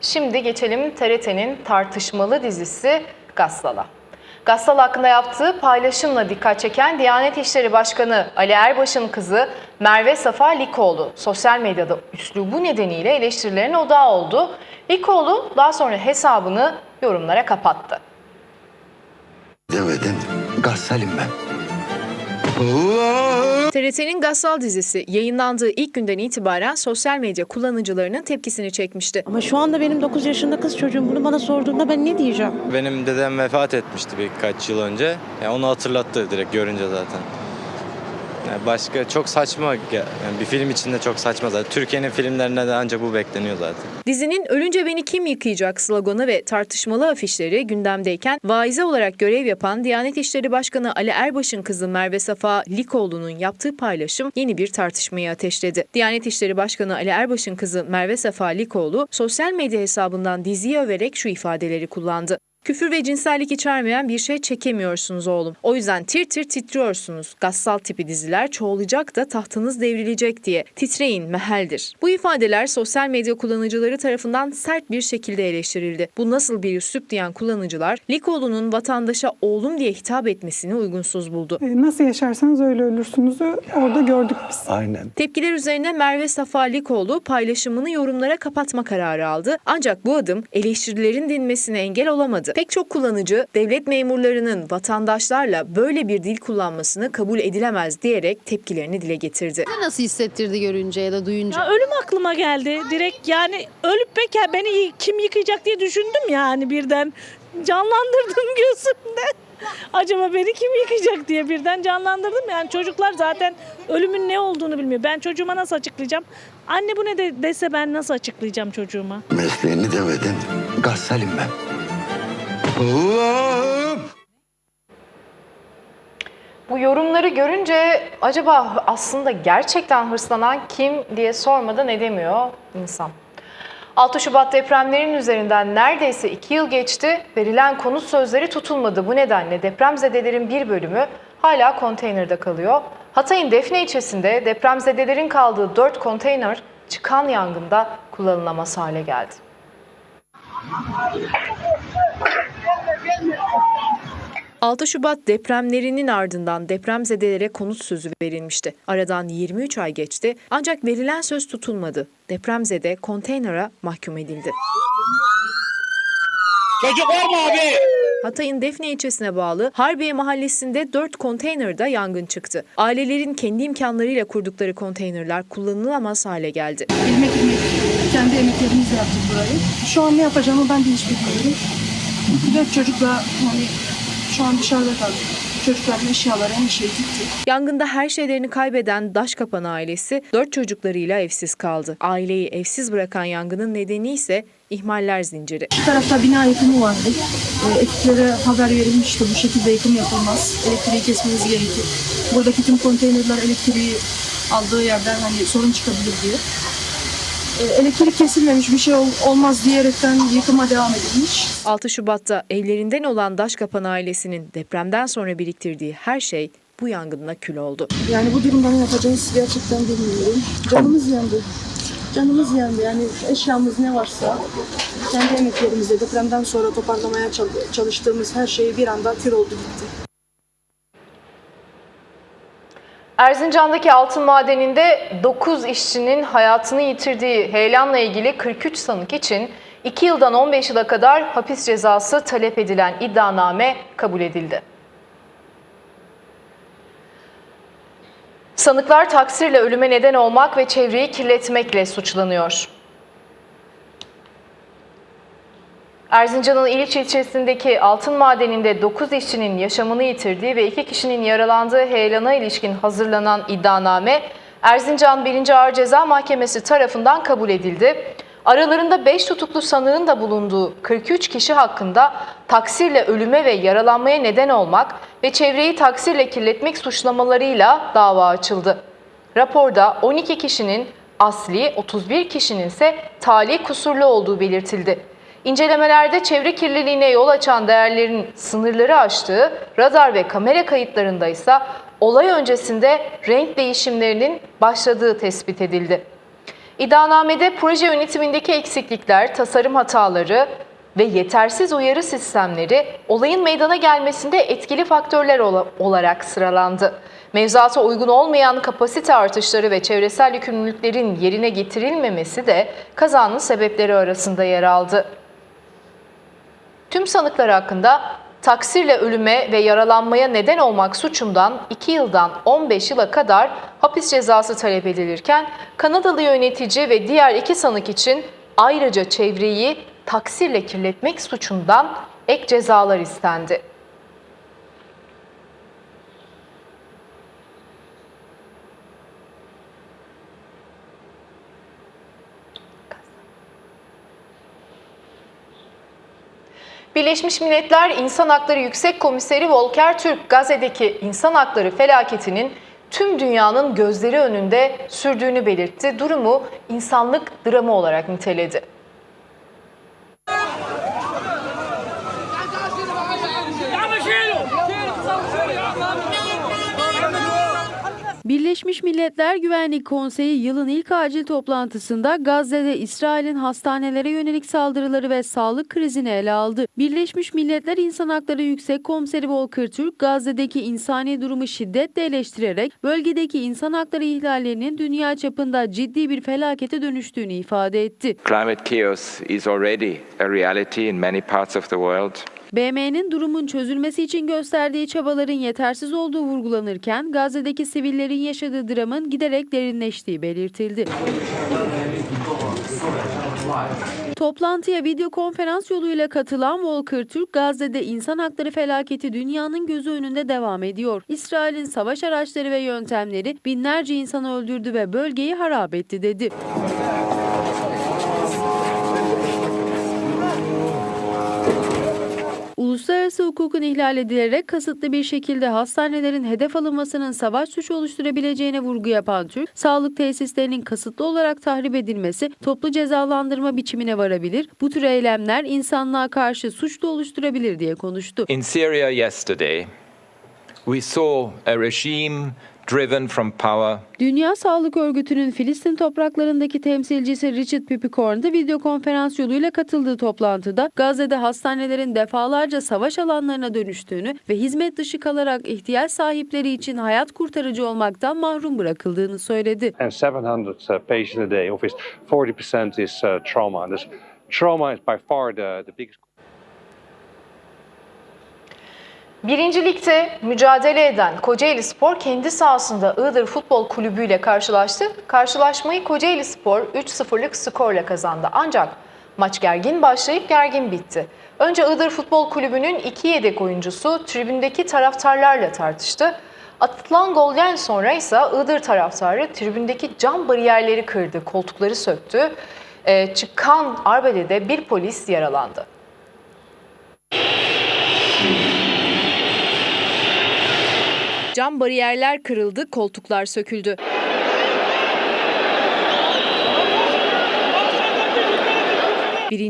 Şimdi geçelim TRT'nin tartışmalı dizisi Gassal'a. Gassal hakkında yaptığı paylaşımla dikkat çeken Diyanet İşleri Başkanı Ali Erbaş'ın kızı Merve Safa Likoğlu sosyal medyada üslubu nedeniyle eleştirilerin odağı oldu. Likoğlu daha sonra hesabını yorumlara kapattı. Demedim. Gassalim ben. Allah! TRT'nin Gassal dizisi yayınlandığı ilk günden itibaren sosyal medya kullanıcılarının tepkisini çekmişti. Ama şu anda benim 9 yaşında kız çocuğum bunu bana sorduğunda ben ne diyeceğim? Benim dedem vefat etmişti birkaç yıl önce. Yani onu hatırlattı direkt görünce zaten. Başka çok saçma, yani bir film içinde çok saçma zaten. Türkiye'nin filmlerinde de ancak bu bekleniyor zaten. Dizinin Ölünce Beni Kim Yıkayacak sloganı ve tartışmalı afişleri gündemdeyken vaize olarak görev yapan Diyanet İşleri Başkanı Ali Erbaş'ın kızı Merve Safa Likoğlu'nun yaptığı paylaşım yeni bir tartışmayı ateşledi. Diyanet İşleri Başkanı Ali Erbaş'ın kızı Merve Safa Likoğlu sosyal medya hesabından diziyi överek şu ifadeleri kullandı. Küfür ve cinsellik içermeyen bir şey çekemiyorsunuz oğlum. O yüzden tir tir titriyorsunuz. Gassal tipi diziler çoğalacak da tahtınız devrilecek diye. Titreyin meheldir. Bu ifadeler sosyal medya kullanıcıları tarafından sert bir şekilde eleştirildi. Bu nasıl bir üslup diyen kullanıcılar Likoğlu'nun vatandaşa oğlum diye hitap etmesini uygunsuz buldu. E, Nasıl yaşarsanız öyle ölürsünüzü orada gördük biz. Aynen. Tepkiler üzerine Merve Safa Likoğlu paylaşımını yorumlara kapatma kararı aldı. Ancak bu adım eleştirilerin dinmesine engel olamadı. Pek çok kullanıcı devlet memurlarının vatandaşlarla böyle bir dil kullanmasını kabul edilemez diyerek tepkilerini dile getirdi. Nasıl hissettirdi görünce ya da duyunca? Ya ölüm aklıma geldi. Direkt yani ölüp peki beni kim yıkayacak diye düşündüm yani birden. Canlandırdım gözümde. Acaba beni kim yıkayacak diye birden canlandırdım. Yani çocuklar zaten ölümün ne olduğunu bilmiyor. Ben çocuğuma nasıl açıklayacağım? Anne bu ne de dese ben nasıl açıklayacağım çocuğuma? Mesleğini demedim. Gassalim ben. Bu yorumları görünce acaba aslında gerçekten hırslanan kim diye sormadan edemiyor insan. 6 Şubat depremlerinin üzerinden neredeyse 2 yıl geçti. Verilen konut sözleri tutulmadı. Bu nedenle depremzedelerin bir bölümü hala konteynerde kalıyor. Hatay'ın Defne ilçesinde depremzedelerin kaldığı 4 konteyner çıkan yangında kullanılamaz hale geldi. ...6 Şubat depremlerinin ardından depremzedelere konut sözü verilmişti. Aradan 23 ay geçti ancak verilen söz tutulmadı. Depremzede konteynera mahkum edildi. Çocuk var mı abi? Hatay'ın Defne ilçesine bağlı Harbiye mahallesinde 4 konteynerde yangın çıktı. Ailelerin kendi imkanlarıyla kurdukları konteynerler kullanılamaz hale geldi. ilmek ilmek kendi emeklerimizle yaptık burayı. Şu an ne yapacağımı ben de hiç bilmiyorum. Dört çocukla hani şu an dışarıda kaldık. Çocukların eşyaları her şey gitti. Yangında her şeylerini kaybeden Daşkapan ailesi 4 çocuklarıyla evsiz kaldı. Aileyi evsiz bırakan yangının nedeni ise ihmaller zinciri. Şu tarafta bina yıkımı vardı. E, ekiplere haber verilmişti bu şekilde yıkım yapılmaz. Elektriği kesmeniz gerekir. Buradaki tüm konteynerler elektriği aldığı yerden hani sorun çıkabilir diye. E, elektrik kesilmemiş bir şey ol- olmaz diyerekten yıkıma devam edilmiş. 6 Şubat'ta evlerinden olan Daşkapan ailesinin depremden sonra biriktirdiği her şey bu yangınla kül oldu. Yani bu durumda ne yapacağız gerçekten bilmiyorum. Canımız yandı. Canımız yandı. Yani eşyamız ne varsa kendi emeklerimizle depremden sonra toparlamaya çal- çalıştığımız her şey bir anda kül oldu gitti. Erzincan'daki altın madeninde 9 işçinin hayatını yitirdiği heyelanla ilgili 43 sanık için 2 yıldan 15 yıla kadar hapis cezası talep edilen iddianame kabul edildi. Sanıklar taksirle ölüme neden olmak ve çevreyi kirletmekle suçlanıyor. Erzincan'ın İliç ilçesindeki altın madeninde 9 işçinin yaşamını yitirdiği ve 2 kişinin yaralandığı heyelana ilişkin hazırlanan iddianame Erzincan 1. Ağır Ceza Mahkemesi tarafından kabul edildi. Aralarında 5 tutuklu sanığın da bulunduğu 43 kişi hakkında taksirle ölüme ve yaralanmaya neden olmak ve çevreyi taksirle kirletmek suçlamalarıyla dava açıldı. Raporda 12 kişinin asli, 31 kişinin ise tali kusurlu olduğu belirtildi. İncelemelerde çevre kirliliğine yol açan değerlerin sınırları aştığı, radar ve kamera kayıtlarında ise olay öncesinde renk değişimlerinin başladığı tespit edildi. İddianamede proje yönetimindeki eksiklikler, tasarım hataları ve yetersiz uyarı sistemleri olayın meydana gelmesinde etkili faktörler ola- olarak sıralandı. Mevzuata uygun olmayan kapasite artışları ve çevresel yükümlülüklerin yerine getirilmemesi de kazanın sebepleri arasında yer aldı. Tüm sanıklar hakkında taksirle ölüme ve yaralanmaya neden olmak suçundan 2 yıldan 15 yıla kadar hapis cezası talep edilirken Kanadalı yönetici ve diğer iki sanık için ayrıca çevreyi taksirle kirletmek suçundan ek cezalar istendi. Birleşmiş Milletler İnsan Hakları Yüksek Komiseri Volker Türk, Gazze'deki insan hakları felaketinin tüm dünyanın gözleri önünde sürdüğünü belirtti. Durumu insanlık dramı olarak niteledi. Birleşmiş Milletler Güvenlik Konseyi yılın ilk acil toplantısında Gazze'de İsrail'in hastanelere yönelik saldırıları ve sağlık krizini ele aldı. Birleşmiş Milletler İnsan Hakları Yüksek Komiseri Volker Türk, Gazze'deki insani durumu şiddetle eleştirerek bölgedeki insan hakları ihlallerinin dünya çapında ciddi bir felakete dönüştüğünü ifade etti. Climate chaos is already a reality in many parts of the world. BM'nin durumun çözülmesi için gösterdiği çabaların yetersiz olduğu vurgulanırken Gazze'deki sivillerin yaşadığı dramın giderek derinleştiği belirtildi. Toplantıya video konferans yoluyla katılan Volker Türk, Gazze'de insan hakları felaketi dünyanın gözü önünde devam ediyor. İsrail'in savaş araçları ve yöntemleri binlerce insanı öldürdü ve bölgeyi harap etti dedi. Uluslararası hukukun ihlal edilerek kasıtlı bir şekilde hastanelerin hedef alınmasının savaş suçu oluşturabileceğine vurgu yapan Türk, sağlık tesislerinin kasıtlı olarak tahrip edilmesi toplu cezalandırma biçimine varabilir, bu tür eylemler insanlığa karşı suçlu oluşturabilir diye konuştu. In Syria yesterday, we saw a regime Dünya Sağlık Örgütü'nün Filistin topraklarındaki temsilcisi Richard Pipicorn da video konferans yoluyla katıldığı toplantıda Gazze'de hastanelerin defalarca savaş alanlarına dönüştüğünü ve hizmet dışı kalarak ihtiyaç sahipleri için hayat kurtarıcı olmaktan mahrum bırakıldığını söyledi. and 700 uh, patients a day, of which 40% is uh, trauma. Trauma is by far the, the biggest. Birinci Lig'de mücadele eden Kocaeli Spor kendi sahasında Iğdır Futbol Kulübü ile karşılaştı. Karşılaşmayı Kocaeli Spor 3-0'lık skorla kazandı. Ancak maç gergin başlayıp gergin bitti. Önce Iğdır Futbol Kulübü'nün iki yedek oyuncusu tribündeki taraftarlarla tartıştı. Atılan golden sonra ise Iğdır taraftarı tribündeki cam bariyerleri kırdı, koltukları söktü. Ee, çıkan arbedede bir polis yaralandı. Cam bariyerler kırıldı, koltuklar söküldü. Birinci